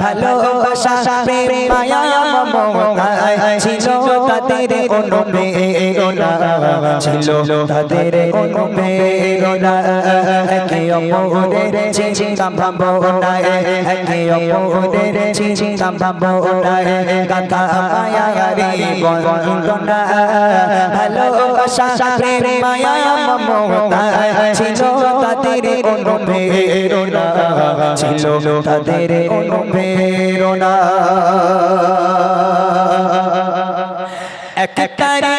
ভালোবাসা প্রেম মায়া মমতা ছিল তাদের অনুপ্রেরণা ছিল তাদের অনুপ্রেরণা একে অপরের চিন্তা ভাবনা একে অপরের চিন্তা ভাবনা গাথা মায়া রে বন্দনা ভালোবাসা প্রেম মায়া মমতা ছিল তাদের অনুপ্রেরণা। ছিল তাদের অনুপ্রেরণা। এক তারিখে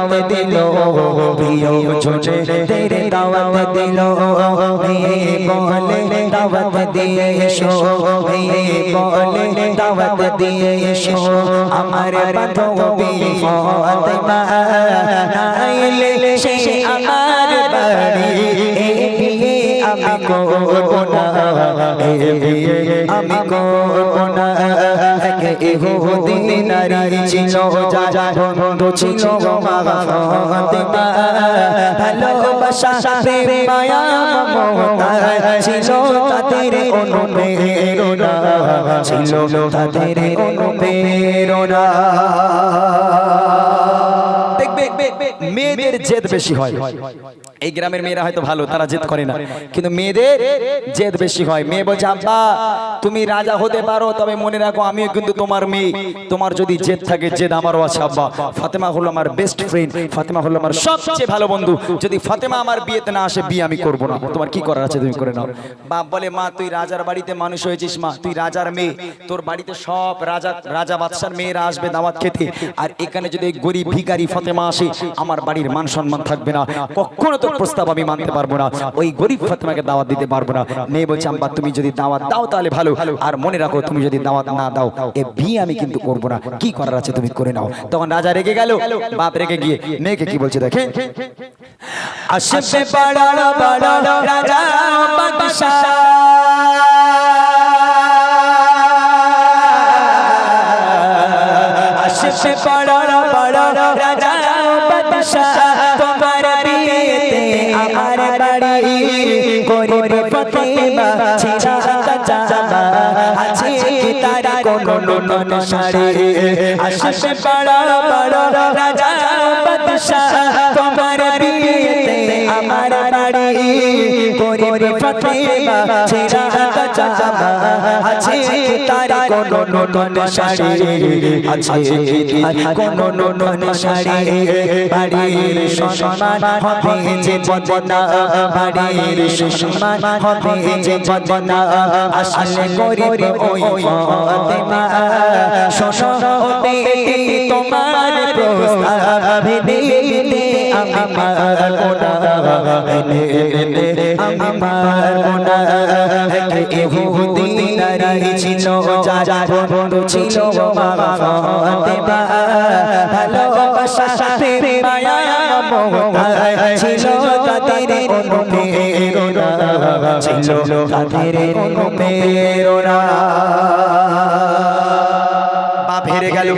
দাওয়াত দিল, প্রিয় ছোটে তেরে দাওয়াত দিল। মেয়ে বলে দাওয়াত দিয়ে এসো মেয়ে বলে দাওয়াত দিয়ে এসো। আমার বান্ধবী ফাতেমা, নাইলে সে আমার বাড়ি। করব না এ বিয়ে আমি করব না একে ছিল যা বন্ধু ছিল ফাতেমা ভালোবাসা প্রেম মায়া মমতা ছিল তাদের অনুপ্রেরণা ছিল তাদের অনুপ্রেরণা মেয়েদের জেদ বেশি হয়। এই গ্রামের মেয়েরা হয়তো ভালো তারা জেদ করে না। কিন্তু মেয়েদের জেদ বেশি হয়। মেয়ে বলছে আব্বা তুমি রাজা হতে পারো তবে মনে রাখো আমিও কিন্তু তোমার মেয়ে। তোমার যদি জেদ থাকে জেদ আমারও আছে আব্বা। ফাতেমা হলো আমার বেস্ট ফ্রেন্ড ফাতেমা হলো আমার সবচেয়ে ভালো বন্ধু। যদি ফাতেমা আমার বিয়েতে না আসে বিয়ে আমি করব না। তোমার কি করার আছে তুমি করে নাও। বাপ বলে মা তুই রাজার বাড়িতে মানুষ হয়েছিস মা। তুই রাজার মেয়ে। তোর বাড়িতে সব রাজা রাজা বাদশার মেয়েরা আসবে দাওয়াত খেতে। আর এখানে যদি গরিব ভিখারি ফাতেমা আসে আমার বাড়ির মান সম্মান থাকবে না। কখনো তোর প্রস্তাব আমি মানতে পারব না। ওই গরিব ফাতেমাকে দাওয়াত দিতে পারব না। মেয়ে বলছে আম্বা তুমি যদি দাওয়াত দাও তাহলে ভালো। আর মনে রাখো, তুমি যদি দাওয়াত না দাও, এ বিয়ে আমি কিন্তু করব না। কি করার আছে তুমি করে নাও। তখন রাজা রেগে গেল। বাপ রেগে গিয়ে মেয়েকে কি বলছে, দেখে, আসবে আসবে বড় গরিব ফতেমা ছিড়া কাচাবা আছে কি তার কোনো নতুন শাড়ি? আসবে বড় বড় রাজা বাদশাহ, তোমার বিয়েতে আমার বাড়ি। গরিব ফতেমা ছিড়া কাচাবা আছে কি তার কোনো নতুন শাড়ি? আছে কোনো নতুন শাড়ি? বাড়ির সম্মান হবে যে বদনা বাড়ির সম্মান হবে যে বদনা আসলে গরিব ওই ফাতেমা। বেটি তোমার প্রস্তাব ভেদে আমার কোনা। ভেদে আমি পারব না। ইহুদি নারী ছিল বন্ধু ছিল মা ফাতেমা ভালোবাসা প্রেম মায়া মমতা ছিল তাদের অনুপ্রেরণা ছিল তাদের অনুপ্রেরণা বাপ হেরে গেল।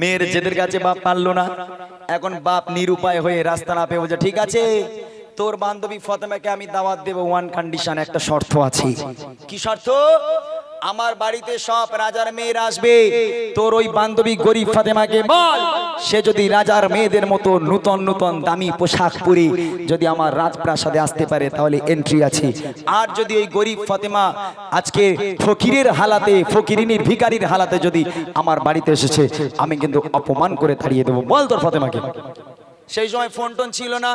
মেয়ের জেদের কাছে বাপ পারল না। এখন বাপ নিরুপায় হয়ে রাস্তা না পেয়ে বলছে ঠিক আছে তোর বান্ধবী ফতেমাকে আমি দাওয়াত দেব ওয়ান কন্ডিশন একটা শর্ত আছে। কি শর্ত? আমার বাড়িতে সব রাজার মেয়েরা আসবে। তোর ওই বান্ধবী গরিব ফাতেমাকে বল সে যদি রাজার মেয়েদের মতো নূতন নূতন দামি পোশাক পরে যদি আমার রাজপ্রাসাদে আসতে পারে তাহলে এন্ট্রি আছে। আর যদি ওই গরিব ফাতেমা আজকে ফকিরের হালাতে ফকিরিনীর ভিকারির হালাতে যদি আমার বাড়িতে এসেছে আমি কিন্তু অপমান করে তাড়িয়ে দেবো। বল তোর ফাতেমাকে। সেই সময় ফোন টোন ছিল না।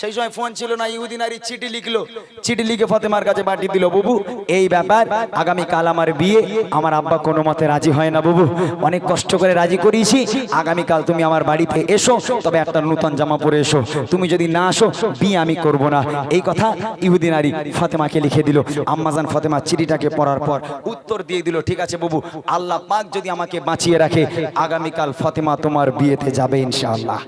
সেই সময় ফোন ছিল না, ইহুদি নারী চিঠি লিখলো। চিঠি লিখে ফাতেমার কাছে পাঠিয়ে দিল, বুবু, এই ব্যাপার আগামী কাল আমার বিয়ে, আমার আব্বা কোনো মতে রাজি হয় না, বুবু। অনেক কষ্ট করে রাজি করিয়েছি। আগামীকাল তুমি আমার বাড়িতে এসো, তবে একটা নূতন জামা পরে এসো। তুমি যদি না আসো, বিয়ে আমি করব না। এই কথা ইহুদি নারী ফাতেমাকে লিখে দিল। আম্মাজান ফাতেমা চিঠিটাকে পড়ার পর উত্তর দিয়ে দিল, ঠিক আছে বাবু, আল্লাহ পাক যদি আমাকে বাঁচিয়ে রাখে, আগামীকাল ফাতেমা তোমার বিয়েতে যাবে ইনশাআল্লাহ।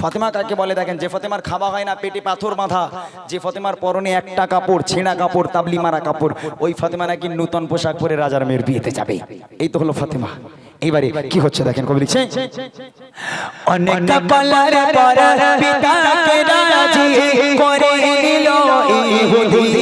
ফাতেমা কাকে বলে দেখেন যে ফাতেমার খাওয়া হয় না পেটে পাথর বাঁধা। যে ফাতেমার পরনে একটা কাপড় ছেঁড়া কাপড় তাবলি মারা কাপড় ওই ফাতেমা নাকি নূতন পোশাক পরে রাজার মেয়ের বিয়েতে যাবে। এই তো হলো ফাতেমা। এইবারে কি হচ্ছে দেখেন কবি লিখছে অনেক কপালার পর পিতাকে রাজি করে নিল ইহুদি।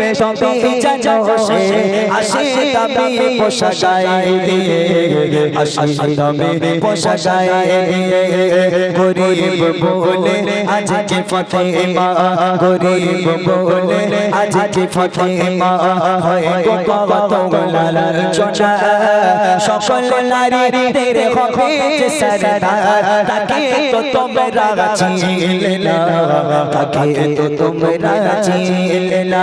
বেশ তবে জানো সে আসি তামি পোশাকায় দিয়ে আসি তামি পোশাকায় দিয়ে গরিব বলে আজকে ফতেমা গরিব বলে আজকে ফতেমা হয় গো কত লালচনা সকল নারী তেরে হবে যে সরদার তাকে তো তোমরা চিনলে না। তাকে তো তোমরা চিনলে না।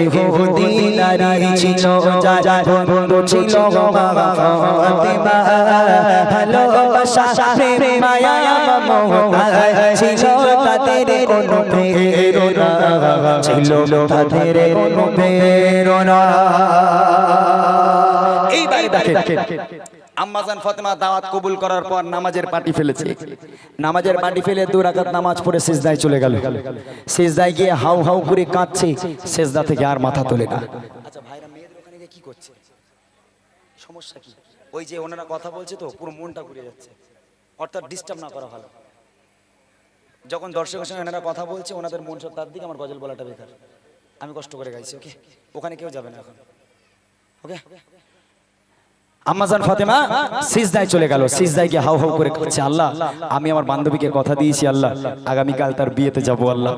ইহুদি নারী ছিল যা বন্ধু ছিল ফাতেমা ভালোবাসা প্রেম মায়া মমতা ছিল তাদের কোনো প্রেরণা ছিল তাদের কোনো প্রেরণা এইবারে দেখেন। আম্মাজান ফাতেমা দাওয়াত কবুল করার পর নামাজের পাটি ফেলেছে। নামাজের পাটি ফেলে দু রাকাত নামাজ পড়ে সেজদায় চলে গেল। সেজদায় গিয়ে হাউ হাউ করে কাঁদছে, সেজদা থেকে আর মাথা তোলে না। আচ্ছা ভাইরা, মেয়েদের ওখানে গিয়ে কি করছে? সমস্যা কি? ওই যে ওনারা কথা বলছে তো, পুরো মনটা ঘুরে যাচ্ছে। অর্থাৎ ডিস্টার্ব না করা ভালো। যখন দর্শকের সঙ্গে এনারা কথা বলছে, ওনাদের মন সব তার দিকে, আমার গজল বলাটা বেকার। আমি কষ্ট করে গাইছি, ওকে? ওখানে কেউ যাবে না এখন। ওকে? আম্মাজান ফাতেমা, সিজদায় চলে গেল। সিজদায় গিয়ে হাউ হাউ করে কাঁদছে, আল্লাহ, আমি আমার বান্ধবীকে কথা দিয়েছি, আল্লাহ, আগামীকাল তার বিয়েতে যাব, আল্লাহ।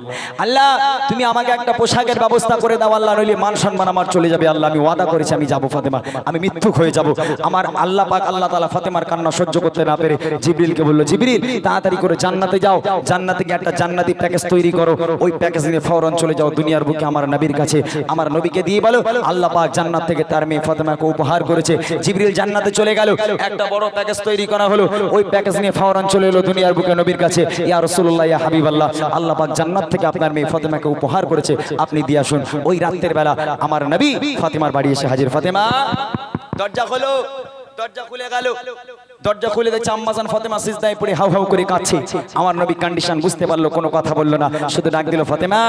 আল্লাহ, তুমি আমাকে একটা পোশাকের ব্যবস্থা করে দাও, আল্লাহ, নইলে মান সম্মান আমার চলে যাবে, আল্লাহ, আমি ওয়াদা করেছি, আমি যাব ফাতেমা, আমি মিথ্যুক হয়ে যাব। আমার আল্লাহ পাক, আল্লাহ তাআলা ফাতেমার কান্না সহ্য করতে না পেরে জিবরিলকে বলল, জিবরিল, তাড়াতাড়ি করে জান্নাতে যাও, জান্নাতে গিয়ে একটা জান্নাতি প্যাকেজ তৈরি করো। ওই প্যাকেজ নিয়ে ফৌরন চলে যাও, দুনিয়ার বুকে আমার নবীর কাছে। আমার নবীকে দিয়ে বলো, আল্লাহ পাক জান্নাত থেকে তার মেয়ে ফাতেমাকে উপহার করেছে। জিবরিল জান্নাতে চলে গেল। একটা বড় প্যাকেজ তৈরি করা হলো। ওই প্যাকেজ নিয়ে ফাওরান চলে এলো দুনিয়ার বুকে নবীর কাছে। ইয়া রাসূলুল্লাহ, ইয়া হাবিবাল্লাহ, আল্লাহ পাক জান্নাত থেকে আপনার মেয়ে ফাতেমাকে উপহার করেছে। আপনি দিয়ে আসুন। ওই রাতের বেলা আমার নবী ফাতেমার বাড়ি এসে হাজির। ফাতেমা, দরজা খোলো। দরজা খুলে গেল। দরজা খুলে দেখছে আম্মাজান ফাতেমা সিজদায় পড়ে হাউ হাউ করে কাঁদছে। আমার নবী কন্ডিশন বুঝতে পারল, কোনো কথা বলল না। শুধু ডাক দিল, ফাতেমা!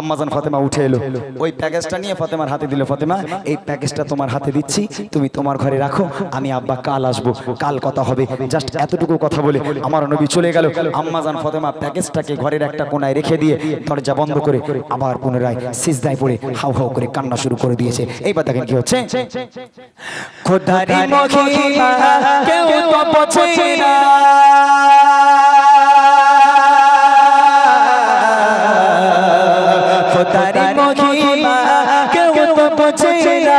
আম্মাজান ফাতেমা উঠে এলো। ওই প্যাকেজটা নিয়ে ফাতেমার হাতে দিল, ফাতেমা, এই প্যাকেজটা তোমার হাতে দিচ্ছি। তুমি তোমার ঘরে রাখো, আমি আব্বা কাল আসব। কাল কথা হবে। জাস্ট এতটুকু কথা বলে আমার নবী চলে গেল। আম্মাজান ফাতেমা প্যাকেজটাকে ঘরের একটা কোনায় রেখে দিয়ে দরজা বন্ধ করে আবার পুনরায় সিজদায় পড়ে হাউ হাউ করে কান্না শুরু করে দিয়েছে। এইবার দেখেন কি হচ্ছে? খোদারি মহিমা, কেউ তো বোঝে না। খোদারি মহিমা কেউ তো বোঝে না।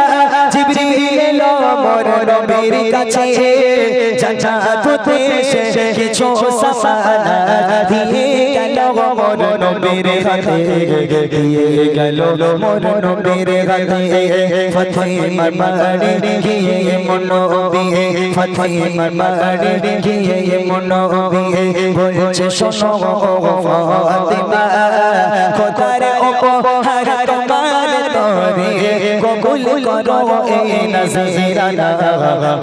জিবরিল এলো মোর নবীর কাছে। জান্নাত হতে সে কিছু সামানা দিয়ে নবীর হাতে দিয়ে গেল মোর নবীর হাতে, ফতেমার বাড়ি গিয়ে ফতেমার বাড়ি গিয়ে মনোবি বলছে, শোনো ফাতেমা কবুল করো এই নজরানা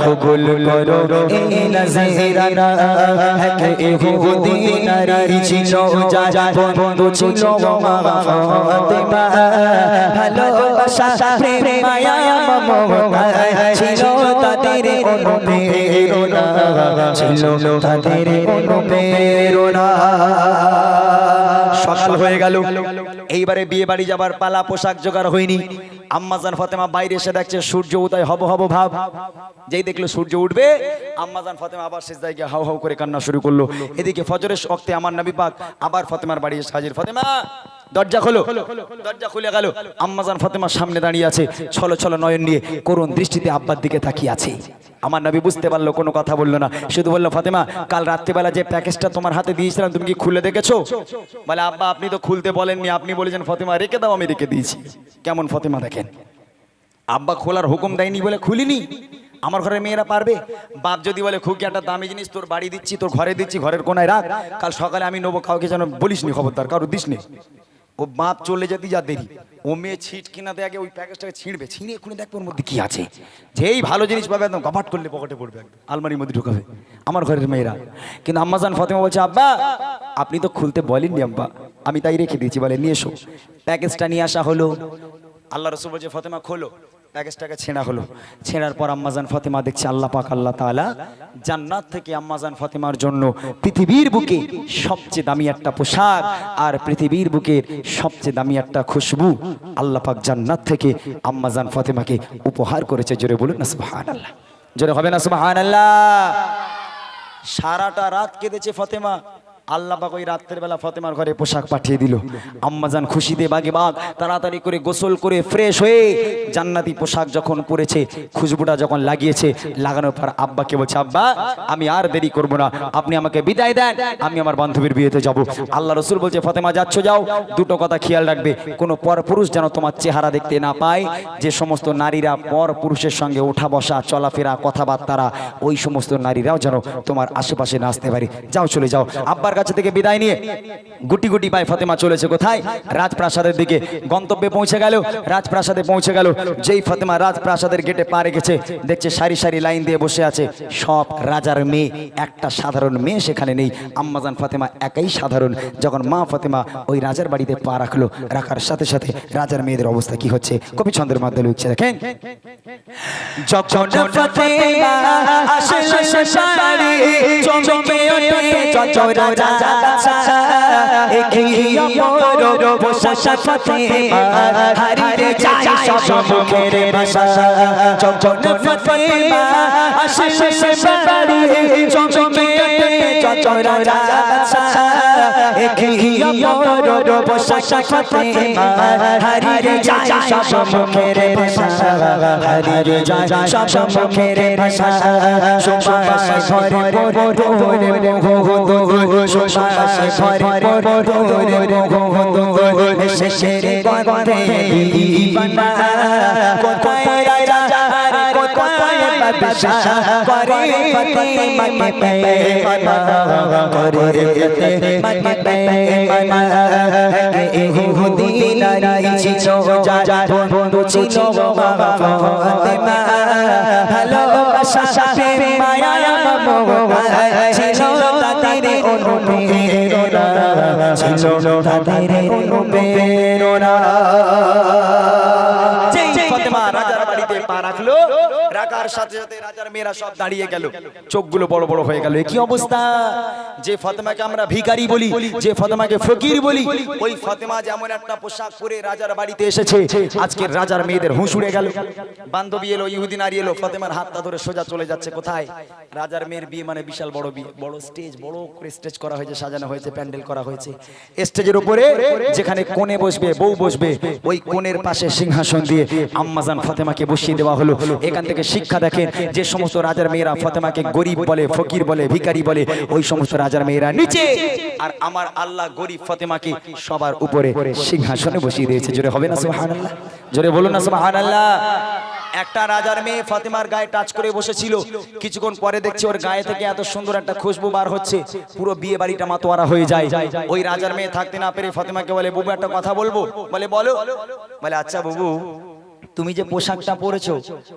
কবুল করো এই নজরানা এক ইহুদি নারী ছিল যা বন্ধু ছিল ফাতেমা। ভালোবাসা প্রেম মায়া মমতা ছিল তাদের অনুপ্রেরণা ছিল তাদের অনুপ্রেরণা সকাল হয়ে গেল। এইবারে বিয়ে বাড়ি যাবার পালা পোশাক জোগাড় হয়নি। আম্মাজান ফতেমা বাইরে এসে দেখছে সূর্য উদয় হব হব ভাব। যেই দেখল সূর্য উঠবে আম্মাজান ফতেমা আবার শেষ গিয়ে হাউ হাউ করে কান্না শুরু করল। এদিকে ফজরের অক্তে আমার নবী পাক আবার ফতেমার বাড়ি এসে হাজির। ফাতেমা দরজা খোলো। দরজা খুলে গেল। আম্মাজান ফাতেমার সামনে দাঁড়িয়ে আছে। ছলো ছলো নয়ন নিয়ে করুণ দৃষ্টিতে আব্বার দিকে তাকিয়ে আছে। আমার নবী বুঝতে পারল, কোনো কথা বলল না। শুধু বলল, ফাতেমা, কাল রাত্রিবেলা যে প্যাকেজটা তোমার হাতে দিয়েছিলাম, তুমি কি খুলে দেখেছ? বলে, আব্বা, আপনি তো খুলতে বলেননি। আপনি বলেছেন, ফাতেমা, রেখে দাও, আমি রেখে দিয়েছি। কেমন ফাতেমা দেখেন? আব্বা খোলার হুকুম দেয়নি বলে খুলিনি। আমার ঘরের মেয়েরা পারবে? বাপ যদি বলে খুব একটা দামি জিনিস তোর বাড়ি দিচ্ছি, তোর ঘরে দিচ্ছি, ঘরের কোনায় রাখ। কাল সকালে আমি নেব, কাউকে যেন বলিসনি, খবরদার, কারও দিস নি ও বাপ চলে যেতে যা দেরি। ও মেয়ে ছিট দেয় আগে ওই প্যাকেজটাকে ছিঁড়বে। ছিঁড়ে এক্ষুনি দেখবে ওর মধ্যে কি আছে। যেই ভালো জিনিস পাবে একদম কপাট করলে পকেটে পড়বে আলমারির মধ্যে ঢুকাবে। আমার ঘরের মেয়েরা। কিন্তু আম্মাজান ফতেমা বলছে, আব্বা, আপনি তো খুলতে বলেননি আব্বা। আমি তাই রেখে দিয়েছি। বলে, নিয়ে এসো। প্যাকেজটা নিয়ে আসা হলো। আল্লাহ রসুল বলছে, ফতেমা, খোলো। প্যাকেজটাকে ছেঁড়া হলো। ছেঁড়ার পর আম্মাজান ফাতেমা দেখছে আল্লাহ পাক, আল্লাহ তাআলা জান্নাত থেকে আম্মাজান ফাতেমার জন্য পৃথিবীর বুকে সবচেয়ে দামি একটা পোশাক আর পৃথিবীর বুকের সবচেয়ে দামি একটা খুশবু আল্লাহ পাক জান্নাত থেকে আম্মাজান ফাতেমাকে উপহার করেছে। জোরে বলুন না, সুবহানাল্লাহ। জোরে হবে না, সুবহানাল্লাহ। সারাটা রাত কেঁদেছে ফতেমা। আল্লাহ পাক ওই রাত্রের বেলা ফতেমার ঘরে পোশাক পাঠিয়ে দিল। আম্মাজান খুশিতে বাগে বাগ, তাড়াতাড়ি করে গোসল করে ফ্রেশ হয়ে জান্নাতি পোশাক যখন পরেছে, খুশবুটা যখন লাগিয়েছে, লাগানোর পর আব্বাকে বলছে, আব্বা, আমি আর দেরি করব না, আপনি আমাকে বিদায় দেন, আমি আমার বান্ধবীর বিয়েতে যাব। আল্লাহ রসুল বলছে, ফতেমা, যাচ্ছ, যাও, দুটো কথা খেয়াল রাখবে, কোনো পর পুরুষ যেন তোমার চেহারা দেখতে না পায়, যে সমস্ত নারীরা পর পুরুষের সঙ্গে ওঠা বসা, চলাফেরা, কথাবার্তারা, ওই সমস্ত নারীরাও যেন তোমার আশেপাশে নাচতে পারে। যাও, চলে যাও। আব্বার কাছে থেকে বিদায় নিয়ে গুটি গুটি পায় ফতেমা চলেছে কোথায়? রাজপ্রাসাদের দিকে। গন্তব্যে পৌঁছে গেল, রাজপ্রাসাদে পৌঁছে গেল। যেই ফতেমা রাজপ্রাসাদের গেটে পা রেখেছে, দেখছে সারি সারি লাইন দিয়ে বসে আছে সব রাজার মেয়ে। একটা সাধারণ মেয়ে সেখানে নেই। আম্মাজান ফাতেমা একাই সাধারণ। যখন মা ফাতেমা ওই রাজার বাড়িতে পা রাখল, রাখার সাথে সাথে রাজার মেয়েদের অবস্থা কি হচ্ছে? কবি ছন্দের মাধ্যমে লিখছে, দেখেন। যখন ফাতেমা বড় হারিয়ে যায় সব মুখের ভাষা যখন ফাতেমা আসলো শ্বশুরালি চমকে চঞ্চল রাজা বাদশা এগিয়ে বড় পোশাক ফাতেমা হারিয়ে যায় সব মুখের ভাষা হারিয়ে যায় সব মুখের ভাষা সুবাসে ঘরে পড়ে মোহ সুবাসে ঘরে পড়ে মোহ শেষের গন্ধে রাজা কোথায় বাদশা করে ইহুদি নারী ছিল পা রাখল। রাখার সাথে সাথে রাজার মেয়েরা সব দাঁড়িয়ে গেল। চোখগুলো বড় বড় হয়ে গেল। কি অবস্থা? যে ফাতেমাকে আমরা ভিখারি বলি, যে ফাতেমাকে ফকির বলি, ওই ফাতেমা যেমন একটা পোশাক পরে রাজার বাড়িতে এসেছে। রাজার মেয়েদের গেল। বান্ধবী এলো, ইহুদি নারী এলো, ফাতেমার হাতটা ধরে সোজা চলে যাচ্ছে কোথায়? রাজার মেয়ের বিয়ে মানে বিশাল বড় বিয়ে। বড় স্টেজ, বড় করে স্টেজ করা হয়েছে, সাজানো হয়েছে, প্যান্ডেল করা হয়েছে। স্টেজের উপরে যেখানে কোণে বসবে, বউ বসবে, ওই কোণের পাশে সিংহাসন দিয়ে আম্মাজান ফাতেমাকে বসিয়ে দেওয়া হলো। এখান থেকে শিক্ষা দেখেন যে সমস্ত রাজার মেয়েরা ফাতেমাকে গরিব বলে, ফকির বলে, ভিখারি বলে, ওই সমস্ত রাজার মেয়েরা নিচে। আর আমার আল্লাহ গরিব ফাতেমাকে সবার উপরে সিংহাসনে বসিয়ে দিয়েছে। জোরে হবে না, সুবহানাল্লাহ? জোরে বলুন না, সুবহানাল্লাহ? একটা রাজার মেয়ে ফাতেমার গায়ে টাচ করে বসেছিল। কিছুক্ষণ পরে দেখছি ওর গায়ে থেকে এত সুন্দর একটা খুশবু বার হচ্ছে। পুরো বিয়ে বাড়িটা মাতোয়ারা হয়ে যায়। ওই রাজার মেয়ে থাকতে না পেরে ফাতেমাকে বলে, বুবু, একটা কথা বলব? বলে, বলো। বলে আচ্ছা বুবু। তুমি যে পোশাকটা পরেছো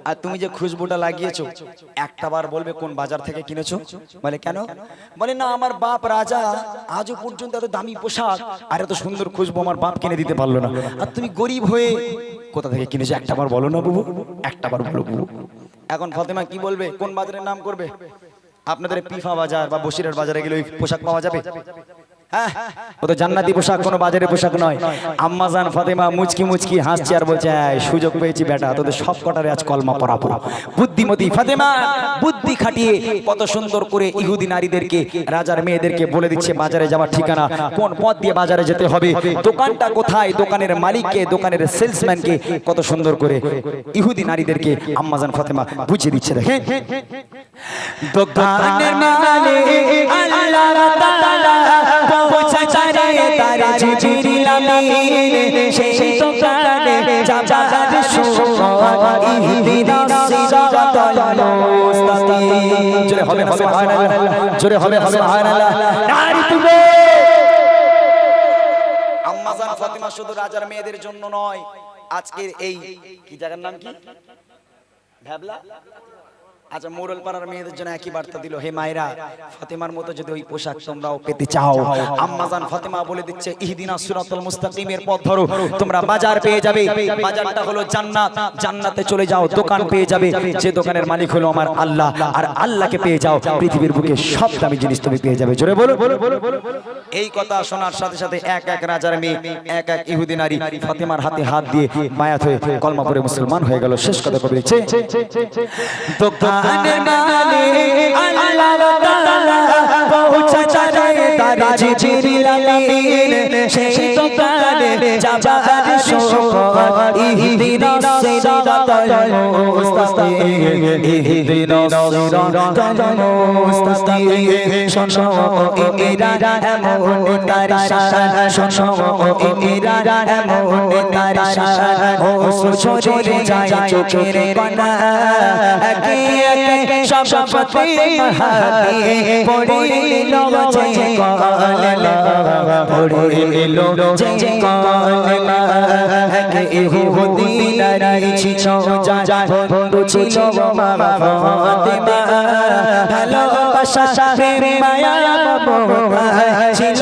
আর তুমি যে খুশবুটা লাগিয়েছো একটা বার বলবে কোন বাজার থেকে কিনেছো? বলে কেন? বলে না আমার বাপ রাজা আজও পর্যন্ত এত দামি পোশাক আর এত সুন্দর খুশবু আমার বাপ কিনে দিতে পারল না। আর তুমি গরিব হয়ে কোথা থেকে কিনেছো? একটা বার বলো না বুবু একটা বার বলো বুবু। এখন ফাতেমা কি বলবে? কোন বাজারের নাম করবে? আপনাদের পিফা বাজার বা বসিরের বাজারে গেলে ওই পোশাক পাওয়া যাবে? হ্যাঁ, জান্নাতি পোশাক কোনো বাজারের পোশাক নয়। আম্মাজান ফাতেমা মুচকি মুচকি হাসছে আর বলছে "এই, সুযোগ পেয়েছি বেটা তোদের সব কটারে আজ কলমা পড়াবো বুদ্ধিমতী ফাতেমা বুদ্ধি খাটিয়ে কত সুন্দর করে ইহুদি নারীদেরকে রাজার মেয়েদেরকে বলে দিচ্ছে বাজারে যাওয়ার ঠিকানা কোন পথ দিয়ে বাজারে যেতে হবে? দোকানটা কোথায়? দোকানের মালিককে দোকানের সেলসম্যানকে কত সুন্দর করে ইহুদি নারীদেরকে আম্মাজান ফাতেমা বুঝিয়ে দিচ্ছে দেখেন দোকানের মালিক আল্লাহ তাআলা জিবরিল আমিন সেই দোকানে যাবার সময় ইহদিনাস সিরাতাল মুস্তাকিম জোরে হবে সুবহানাল্লাহ জোরে হবে সুবহানাল্লাহ নারী তুমি! আম্মাজান ফাতিমা শুধু রাজার মেয়েদের জন্য নয় আজকের এই কি জায়গার নাম কি? ভ্যাবলা? আচ্ছা মোরল পাড়ার মেয়েদের জন্য একই বার্তা দিল, হে মায়েরা, ফাতেমার মতো যদি ওই পোশাক তোমরাও পেতে চাও আম্মাজান ফাতেমা বলে দিচ্ছে, ইহদিনা সিরাতাল মুস্তাকিমের পথ ধরো, তোমরা বাজার পেয়ে যাবে, বাজারটা হলো জান্নাত, জান্নাতে চলে যাও, দোকান পেয়ে যাবে, যে দোকানের মালিক হলো আমার আল্লাহ, আর আল্লাহকে পেয়ে যাও, পৃথিবীর বুকে সব দামি জিনিস তুমি পেয়ে যাবে। জোরে বলো এই কথা শোনার সাথে সাথে এক এক রাজার মেয়ে, এক এক ইহুদি নারী ফাতেমার হাতে হাত দিয়ে বায়াত হয়ে কলমা পড়ে মুসলমান হয়ে গেল। শেষ কথা কবি দিচ্ছে দোকানের মালিক আল্লাহ তাআলা পৌঁছাচারে তার জিবরিল আমিন সেই দোকানে যাবার সময় ইহদিনাস সিরাতাল মুস্তাকিম ইহদিনাস সিরাতাল মুস্তাকিম শোনো এরা এমন তার শান শোনো এরা এমন তার শান ও সরে যায় চোখের কণা একে একে হাতে পড়িল যে কলমা পড়িল যে কলমা। একে ইহুদি নারী ছিল যা বন্ধু ছিল ফাতেমা। ভালোবাসা প্রেম মায়া মমতা ছিল